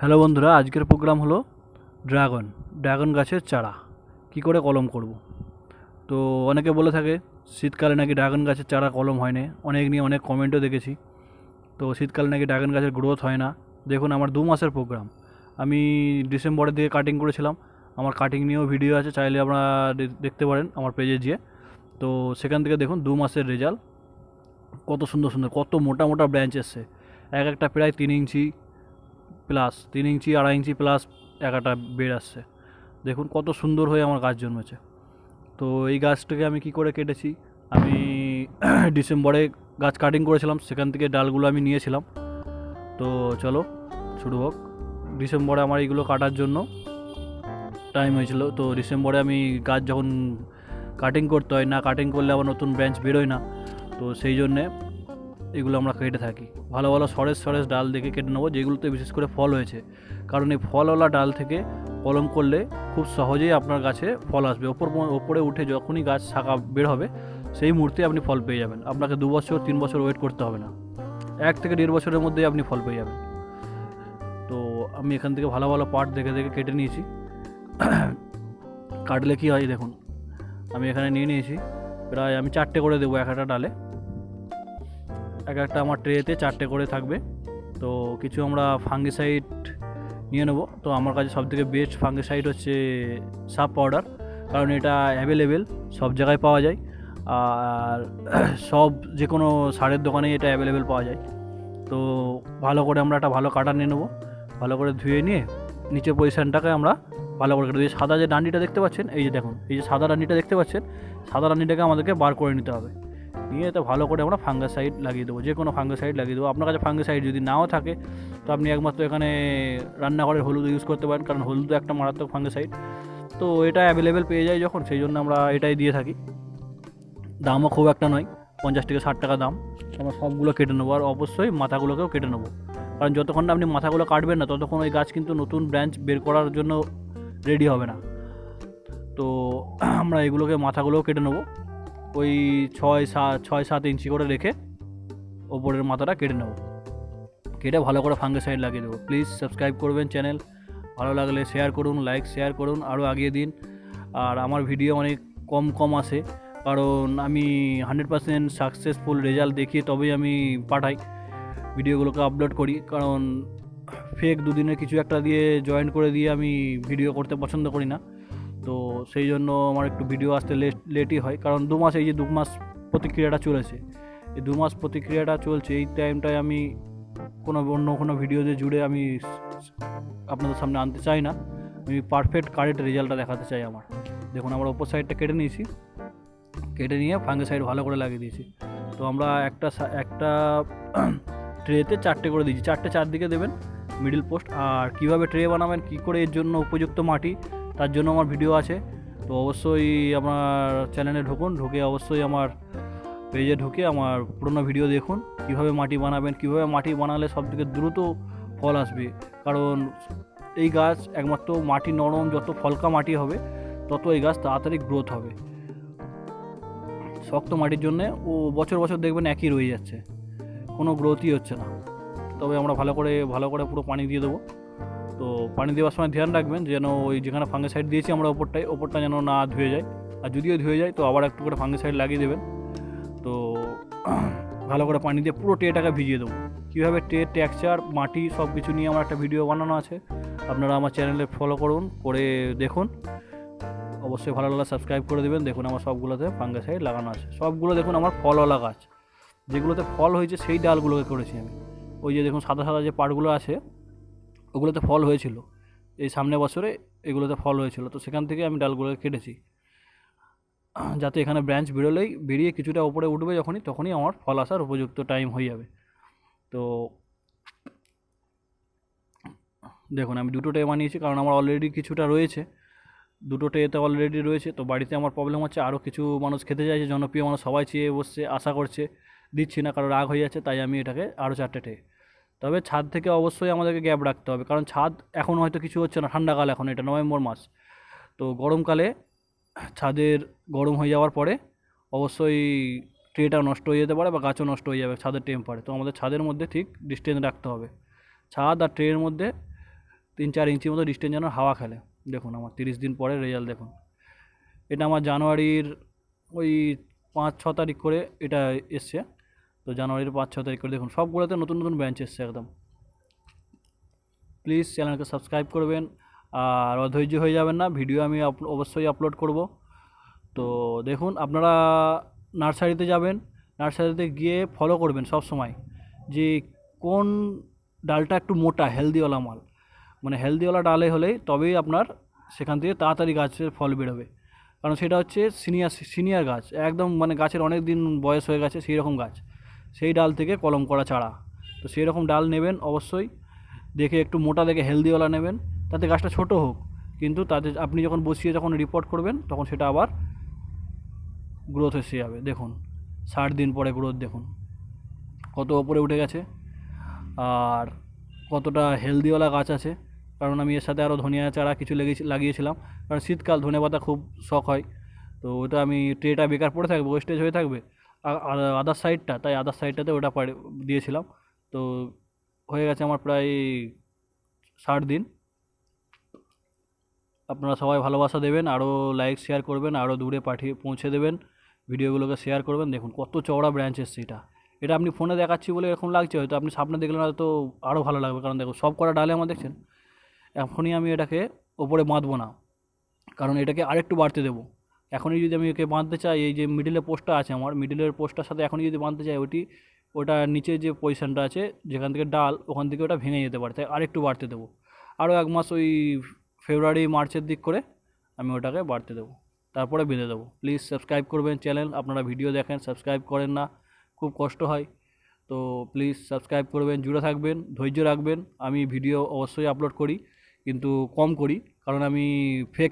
Hello বন্ধুরা, আজকের programme হলো ড্রাগন ড্রাগন গাছের চারা। কি করে কলম করব? তো অনেকে বলে থাকে, শীতকালে নাকি ড্রাগন গাছের চারা কলম হয় না। অনেক নিয়ে অনেক কমেন্টও দেখেছি। তো শীতকালে নাকি ড্রাগন গাছের গ্রোথ হয় না। দেখুন, আমার দু মাসের প্রোগ্রাম। আমি ডিসেম্বরের দিকে কাটিং করেছিলাম। আমার কাটিং নিয়েও ভিডিও আছে, চাইলে আপনারা দেখতে পারেন আমার পেজে গিয়ে। তো সেখান থেকে দেখুন, দু মাসের রেজাল্ট কত সুন্দর সুন্দর, কত মোটা মোটা ব্রাঞ্চ এসছে। এক একটা প্রায় তিন ইঞ্চি প্লাস তিন ইঞ্চি, আড়াই ইঞ্চি প্লাস এক একটা বেড আসছে। দেখুন কত সুন্দর হয়ে আমার গাছ জন্মেছে। তো এই গাছটাকে আমি কি করে কেটেছি? আমি ডিসেম্বরে গাছ কাটিং করেছিলাম, সেখান থেকে ডালগুলো আমি নিয়েছিলাম। তো চলো, শুরু হোক। ডিসেম্বরে আমার এইগুলো কাটার জন্য টাইম হয়েছিল। তো ডিসেম্বরে আমি গাছ যখন কাটিং করতে হয়, না কাটিং করলে আবার নতুন ব্রাঞ্চ বেরোয় না। তো সেই জন্যে এগুলো আমরা কেটে থাকি। ভালো ভালো সরেস সরেস ডাল দেখে কেটে নেব, যেগুলোতে বিশেষ করে ফল হয়েছে। কারণ এই ফলওয়ালা ডাল থেকে কলম করলে খুব সহজেই আপনার গাছে ফল আসবে। ওপর ওপরে উঠে যখনই গাছ শাখা বের হবে, সেই মুহূর্তে আপনি ফল পেয়ে যাবেন। আপনাকে দু বছর, তিন বছর ওয়েট করতে হবে না। এক থেকে দেড় বছরের মধ্যেই আপনি ফল পেয়ে যাবেন। তো আমি এখান থেকে ভালো ভালো পার্ট দেখে দেখে কেটে নিয়েছি। কাটলে কী হয়, দেখুন। আমি এখানে নিয়ে নিয়েছি। প্রায় আমি চারটে করে দেবো এক একটা ডালে। এক একটা আমার ট্রেতে চারটে করে থাকবে। তো কিছু আমরা ফাঙ্গিসাইড নিয়ে নেব। তো আমার কাছে সবথেকে বেস্ট ফাঙ্গিসাইড হচ্ছে সাপ পাউডার কারণ এটা অ্যাভেলেবেল সব জায়গায় পাওয়া যায়। আর সব যে কোনো সারের দোকানেই এটা অ্যাভেলেবেল পাওয়া যায়। তো ভালো করে আমরা একটা ভালো কাটা নিয়ে নেব। ভালো করে ধুয়ে নিয়ে নিচের পজিশানটাকে আমরা ভালো করে কেটে সাদা যে ডান্ডিটা দেখতে পাচ্ছেন, এই যে দেখুন, এই যে সাদা ডান্ডিটা দেখতে পাচ্ছেন, সাদা ডান্ডিটাকে আমাদেরকে বার করে নিতে হবে। নিয়ে এতে ভালো করে আমরা ফাঙ্গাসাইড লাগিয়ে দেবো, যে কোনো ফাঙ্গাসাইড লাগিয়ে দেবো। আপনার কাছে ফাঙ্গাসাইড যদি নাও থাকে, তো আপনি একমাত্র এখানে রান্নাঘরের হলুদ ইউজ করতে পারেন, কারণ হলুদ একটা মারাত্মক ফাঙ্গাসাইড তো এটা অ্যাভেলেবেল পেয়ে যায় যখন, সেই জন্য আমরা এটাই দিয়ে থাকি। দামও খুব একটা নয়, পঞ্চাশ থেকে ষাট টাকা দাম। আমরা সবগুলো কেটে নেব, আর অবশ্যই মাথাগুলোকেও কেটে নেব। কারণ যতক্ষণ না আপনি মাথাগুলো কাটবেন না, ততক্ষণ ওই গাছ কিন্তু নতুন ব্রাঞ্চ বের করার জন্য রেডি হবে না। তো আমরা এগুলোকে, মাথাগুলোও কেটে নেব। ওই ছয় সাত ছয় সাত ইঞ্চি করে রেখে ওপরের মাথাটা কেটে নেব। কেটে ভালো করে ফাঙ্গিসাইড লাগিয়ে দেবো। প্লিজ সাবস্ক্রাইব করবেন চ্যানেল। ভালো লাগলে শেয়ার করুন, লাইক, শেয়ার করুন, আরও আগিয়ে দিন। আর আমার ভিডিও অনেক কম কম আসে। কারণ আমি হান্ড্রেড পার্সেন্ট সাকসেসফুল রেজাল্ট দেখিয়ে তবেই আমি পাঠাই, ভিডিওগুলোকে আপলোড করি। কারণ ফেক দুদিনের কিছু একটা দিয়ে জয়েন করে দিয়ে আমি ভিডিও করতে পছন্দ করি না। সেই জন্য আমার একটু ভিডিও আসতে লেট লেটই হয়। কারণ দু মাস এই যে দু মাস প্রতিক্রিয়াটা চলেছে। এই দু মাস প্রতিক্রিয়াটা চলছে, এই টাইমটায় আমি কোনো অন্য কোনো ভিডিওতে জুড়ে আমি আপনাদের সামনে আনতে চাই না। আমি পারফেক্ট কারেক্ট রেজাল্টটা দেখাতে চাই আমার। দেখুন, আমরা ওপর সাইডটা কেটে নিয়েছি। কেটে নিয়ে ফাঙ্গে সাইড ভালো করে লাগিয়ে দিয়েছি। তো আমরা একটা একটা ট্রেতে চারটে করে দিয়েছি। চারটে চারদিকে দেবেন মিডিল পোস্ট আর কীভাবে ট্রে বানাবেন, কী করে এর জন্য উপযুক্ত মাটি তার জন্য আমার ভিডিও আছে। তো অবশ্যই আমার চ্যানেলে ঢুকুন, ঢুকে অবশ্যই আমার পেজে ঢুকে আমার পুরোনো ভিডিও দেখুন। কীভাবে মাটি বানাবেন, কীভাবে মাটি বানালে সবথেকে দ্রুত ফল আসবে। কারণ এই গাছ একমাত্র মাটি নরম, যত ফলকা মাটি হবে, তত এই গাছ তাড়াতাড়ি গ্রোথ হবে। শক্ত মাটির জন্যে ও বছর বছর দেখবেন একই রয়ে যাচ্ছে। কোনো গ্রোথই হচ্ছে না। তবে আমরা ভালো করে ভালো করে পুরো পানি দিয়ে দেবো। তো পানি দেওয়ার সময় ধ্যান রাখবেন যেন ওই যেখানে ফাঙ্গিসাইড দিয়েছি আমরা ওপরটায়, ওপরটা যেন না ধুয়ে যায়। আর যদিও ধুয়ে যায়, তো আবার একটু করে ফাঙ্গিসাইড লাগিয়ে দেবেন। তো ভালো করে পানি দিয়ে পুরো ট্রেটাকে ভিজিয়ে দেবো। কীভাবে ট্রে টেক্সচার মাটি সব কিছু নিয়ে আমার একটা ভিডিও বানানো আছে, আপনারা আমার চ্যানেলে ফলো করুন, করে দেখুন। অবশ্যই ভালো লাগলে সাবস্ক্রাইব করে দেবেন। দেখুন আমার সবগুলোতে ফাঙ্গাসাইড লাগানো আছে। সবগুলো দেখুন আমার ফলওয়ালা গাছ যেগুলোতে ফল হয়েছে, সেই ডালগুলোকে করেছি আমি। ওই যে দেখুন সাদা সাদা যে পাটগুলো আছে ওগুলোতে ফল হয়েছিল। এই সামনে বছরে এগুলোতে ফল হয়েছিল। তো সেখান থেকে আমি ডালগুলোকে কেটেছি। যাতে এখানে ব্রাঞ্চ বেরোলেই বেরিয়ে কিছুটা ওপরে উঠবে যখনই, তখনই আমার ফল আসার উপযুক্ত টাইম হয়ে যাবে। তো দেখুন, আমি দুটো টে বানিয়েছি কারণ আমার অলরেডি কিছুটা রয়েছে। দুটো ট্রেতে অলরেডি রয়েছে। তো বাড়িতে আমার প্রবলেম হচ্ছে আরও কিছু মানুষ খেতে চাইছে, জনপ্রিয় মানুষ সবাই চেয়ে বসছে, আশা করছে, দিচ্ছি না, কারও রাগ হয়ে যাচ্ছে, তাই আমি এটাকে আরও চারটে ট্রে তবে ছাদ থেকে অবশ্যই আমাদেরকে গ্যাপ রাখতে হবে। কারণ ছাদ এখন হয়তো কিছু হচ্ছে না, ঠান্ডাকাল এখন, এটা নভেম্বর মাস। তো গরমকালে ছাদের গরম হয়ে যাওয়ার পরে অবশ্যই ট্রেটা নষ্ট হয়ে যেতে পারে বা গাছও নষ্ট হয়ে যাবে ছাদের টেম্পারে তো আমাদের ছাদের মধ্যে ঠিক ডিস্টেন্স রাখতে হবে। ছাদ আর ট্রের মধ্যে তিন চার ইঞ্চি মতো ডিস্টেন্স যেন হাওয়া খেলে। দেখুন আমার তিরিশ দিন পরে রেজাল্ট দেখুন। এটা আমার জানুয়ারির ওই পাঁচ, ছ তারিখ করে এটা এসছে। তো জানুয়ারির পাঁচ ছ তারিখ করে দেখুন। সবগুলোতে নতুন নতুন ব্রাঞ্চ এসছে একদম। প্লিজ চ্যানেলকে সাবস্ক্রাইব করবেন। আর অধৈর্য হয়ে যাবেন না ভিডিও আমি অবশ্যই আপলোড করব। তো দেখুন, আপনারা নার্সারিতে যাবেন, নার্সারিতে গিয়ে ফলো করবেন সব সময় যে কোন ডালটা একটু মোটা হেলদিওয়ালা মাল। মানে হেলদিওয়ালা ডালে হলেই তবেই আপনার সেখান থেকে তাড়াতাড়ি গাছের ফল বেরোবে। কারণ সেটা হচ্ছে সিনিয়র সিনিয়র গাছ। একদম মানে গাছের অনেক দিন বয়স হয়ে গেছে সেই রকম গাছ। সেই ডাল থেকে কলম করা চারা। তো সেই রকম ডাল নেবেন অবশ্যই। দেখে একটু মোটা দেখে হেলদিওয়ালা নেবেন। তাতে গাছটা ছোট হোক, কিন্তু তাতে আপনি যখন বসিয়ে যখন রিপোর্ট করবেন, তখন সেটা আবার গ্রোথ এসে যাবে। দেখুন, ষাট দিন পরে গ্রোথ দেখুন। কত ওপরে উঠে গেছে। আর কতটা হেলদিওয়ালা গাছ আছে। কারণ আমি এর সাথে আরও ধনিয়া চারা কিছু লেগেছি, লাগিয়েছিলাম। কারণ শীতকাল ধনে পাতা খুব শখ হয়। তো ওটা আমি ট্রেটা বেকার পড়ে থাকবে ওয়েস্টেজ হয়ে থাকবে। আদার সাইডটা তাই আদার সাইডটাতে ওটা দিয়েছিলাম। তো হয়ে গেছে আমার প্রায় ষাট দিন। আপনারা সবাই ভালোবাসা দেবেন, আরও লাইক শেয়ার করবেন, আরও দূরে পাঠিয়ে, পৌঁছে দেবেন, ভিডিওগুলোকে শেয়ার করবেন। দেখুন কত চওড়া ব্রাঞ্চ এসছে এটা। এটা আপনি ফোনে দেখাচ্ছি বলে এরকম লাগছে, হয়তো আপনি সামনে দেখলেন হয়তো আরও ভালো লাগবে। কারণ দেখুন, সব কটা ডালে আমার দেখছেন, এখনই আমি এটাকে ওপরে বাঁধবো না। কারণ এটাকে আরেকটু বাড়তে দেবো। এখনই যদি আমি ওকে বাঁধতে চাই, এই যে মিডিলের পোস্টটা আছে আমার মিডিলের পোস্টটার সাথে এখনই যদি বাঁধতে চাই, ওটি, ওটা নিচে যে পজিশানটা আছে, যেখান থেকে ডাল, ওখান থেকে ওটা ভেঙে যেতে পারে, তাই আরেকটু বাড়তে দেবো। আরও এক মাস ওই ফেব্রুয়ারি মার্চের দিক করে আমি ওটাকে বাড়তে দেবো। তারপরে বেঁধে দেবো। প্লিজ সাবস্ক্রাইব করবেন চ্যানেল আপনারা ভিডিও দেখেন সাবস্ক্রাইব করেন না, খুব কষ্ট হয়। তো প্লিজ সাবস্ক্রাইব করবেন, জুড়ে থাকবেন, ধৈর্য রাখবেন। আমি ভিডিও অবশ্যই আপলোড করি, কিন্তু কম করি, কারণ আমি ফেক